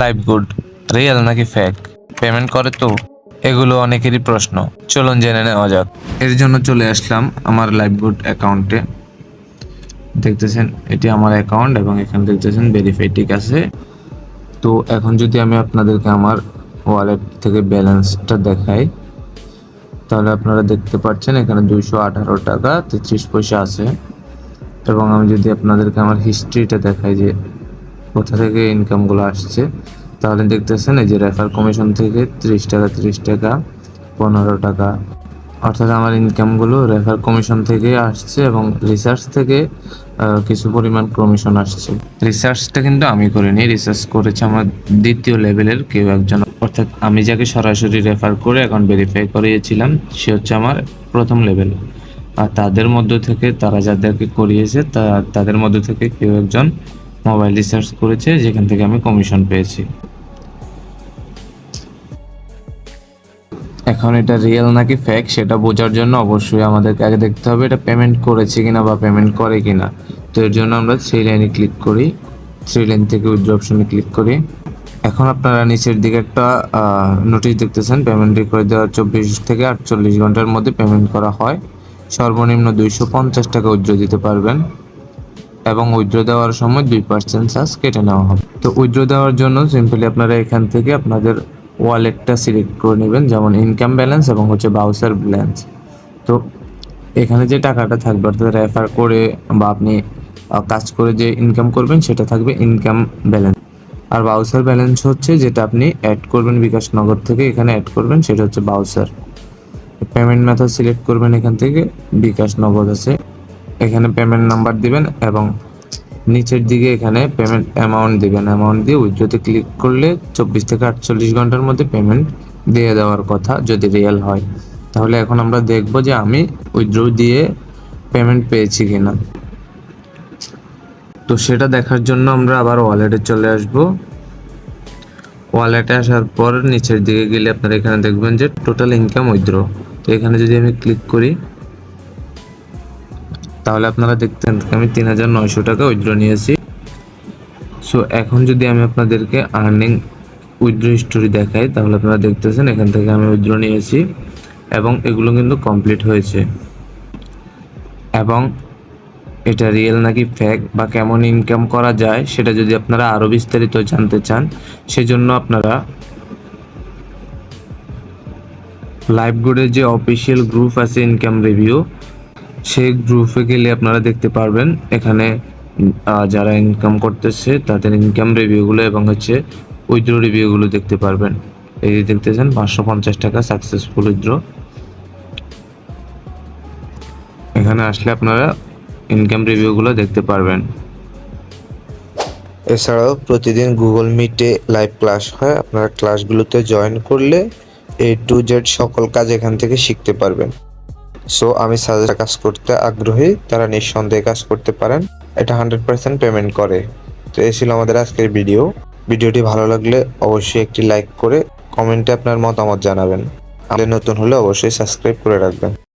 Live Good real নাকি fake payment করে তো? এগুলো অনেকেরই প্রশ্ন। চলুন জেনে নেওয়া যাক। এর জন্য চলে আসলাম আমার লাইভ গুড অ্যাকাউন্টে দেখতেছেন, এটি আমার অ্যাকাউন্ট এবং এখানে দেখতেছেন ভেরিফাই ঠিক আছে। তো এখন যদি আমি আপনাদেরকে আমার ওয়ালেট থেকে ব্যালেন্সটা দেখাই, তাহলে আপনারা দেখতে পাচ্ছেন এখানে দুইশো আঠারো টাকা তেত্রিশ পয়সা আছে। এবং আমি যদি আপনাদেরকে আমার হিস্ট্রিটা দেখাই যে কোথা থেকে ইনকামগুলো আসছে, তাহলে দেখতেছেন এই যে রেফার কমিশন থেকে ত্রিশ টাকা ত্রিশ টাকা, পনেরো টাকা। অর্থাৎ আমার ইনকামগুলো রেফার কমিশন থেকে আসছে এবং রিসার্চ থেকে কিছু পরিমাণ কমিশন আসছে। রিসার্চটা কিন্তু আমি করিনি রিসার্চ করেছে আমার দ্বিতীয় লেভেলের কেউ একজন। অর্থাৎ আমি যাকে সরাসরি রেফার করে এখন ভেরিফাই করিয়েছিলাম, সে হচ্ছে আমার প্রথম লেভেল আর তাদের মধ্য থেকে, তারা যাদেরকে করিয়েছে, তা, তাদের মধ্য থেকে কেউ একজন মোবাইল রিসার্চ করেছে, যেখান থেকে আমি কমিশন পেয়েছি। এখন এটা রিয়েল নাকি ফেক সেটা বোঝার জন্য অবশ্যই আমাদেরকে আগে দেখতে হবে এটা পেমেন্ট করেছে কিনা বা পেমেন্ট করে কিনা। তো এর জন্য আমরা থ্রি লাইনে ক্লিক করি। থ্রি লাইন থেকে উইথড্র অপশনে ক্লিক করি। এখন আপনারা নিচের দিকে একটা নোটিশ দেখতেছেন পেমেন্ট করে দেওয়ার চব্বিশ থেকে আটচল্লিশ ঘণ্টার মধ্যে পেমেন্ট করা হয়। সর্বনিম্ন দুইশো পঞ্চাশ টাকা উজ্জ্বল দিতে পারবেন। এবং উইথড্র দেওয়ার সময় দুই পার্সেন্ট চার্জ কেটে নেওয়া হবে। তো উইথড্র দেওয়ার জন্য সিম্পলি আপনারা এখান থেকে আপনাদের ওয়ালেটটা সিলেক্ট করে নেবেন, যেমন ইনকাম ব্যালেন্স এবং হচ্ছে বাউসার ব্যালেন্স তো এখানে যে টাকাটা থাকবে, অর্থাৎ রেফার করে বা আপনি কাজ করে যে ইনকাম করবেন, সেটা থাকবে ইনকাম ব্যালেন্স আর বাউসার ব্যালেন্স হচ্ছে যেটা আপনি অ্যাড করবেন বিকাশ নগর থেকে, এখানে অ্যাড করবেন, সেটা হচ্ছে বাউসার পেমেন্ট মেথড সিলেক্ট করবেন এখান থেকে বিকাশ নগদ আছে। এখানে পেমেন্ট নাম্বার দিবেন এবং নিচের দিকে এখানে পেমেন্ট অ্যামাউন্ট দিবেন। অ্যামাউন্ট দিয়ে উইথড্রোতে ক্লিক করলে চব্বিশ থেকে আটচল্লিশ ঘণ্টার মধ্যে পেমেন্ট দিয়ে দেওয়ার কথা যদি রিয়েল হয়। তাহলে এখন আমরা দেখব যে আমি উইথড্রো দিয়ে পেমেন্ট পেয়েছি কিনা। তো সেটা দেখার জন্য আমরা আবার ওয়ালেটে চলে আসব। ওয়ালেটে আসার পর নিচের দিকে গেলে আপনারা এখানে দেখবেন যে টোটাল ইনকাম উইথড্র তো এখানে যদি আমি ক্লিক করি তাহলে আপনারা দেখতেন আমি তিন হাজার নয়শো টাকা উইথড্র নিয়েছি। সো এখন যদি আমি আপনাদেরকে আর্নিং উইথড্র হিস্টোরি দেখাই, তাহলে আপনারা দেখতেছেন এখান থেকে আমি উইথড্র নিয়েছি এবং এগুলো কিন্তু কমপ্লিট হয়েছে। এবং এটা রিয়েল নাকি ফ্যাক বা কেমন ইনকাম করা যায়, সেটা যদি আপনারা আরও বিস্তারিত জানতে চান, সেজন্য আপনারা লাইভ গুডের যে অফিসিয়াল গ্রুপ আছে ইনকাম রিভিউ সেই গ্রুপে গেলে আপনারা দেখতে পারবেন, এখানে যারা ইনকাম করতেছে, তাদের ইনকাম রিভিউগুলো এবং হচ্ছে উইথড্র রিভিউগুলো দেখতে পারবেন। এই যে দেখতেছেন, পাঁচশো পঞ্চাশ টাকা সাকসেসফুল উইথড্র এখানে আসলে আপনারা ইনকাম রিভিউগুলো দেখতে পারবেন। এছাড়াও প্রতিদিন গুগল মিটে লাইভ ক্লাস হয়, আপনারা ক্লাসগুলোতে জয়েন করলে এ টু জেড সকল কাজ এখান থেকে শিখতে পারবেন। সো আমি সাজেস্ট কাজ করতে আগ্রহী, তারা নিঃসন্দেহে কাজ করতে পারেন। এটা হান্ড্রেড পার্সেন্ট পেমেন্ট করে। তো এই ছিল আমাদের আজকের ভিডিও ভিডিওটি ভালো লাগলে অবশ্যই একটি লাইক করে কমেন্টে আপনার মতামত জানাবেন। আমাদের নতুন হলে অবশ্যই সাবস্ক্রাইব করে রাখবেন।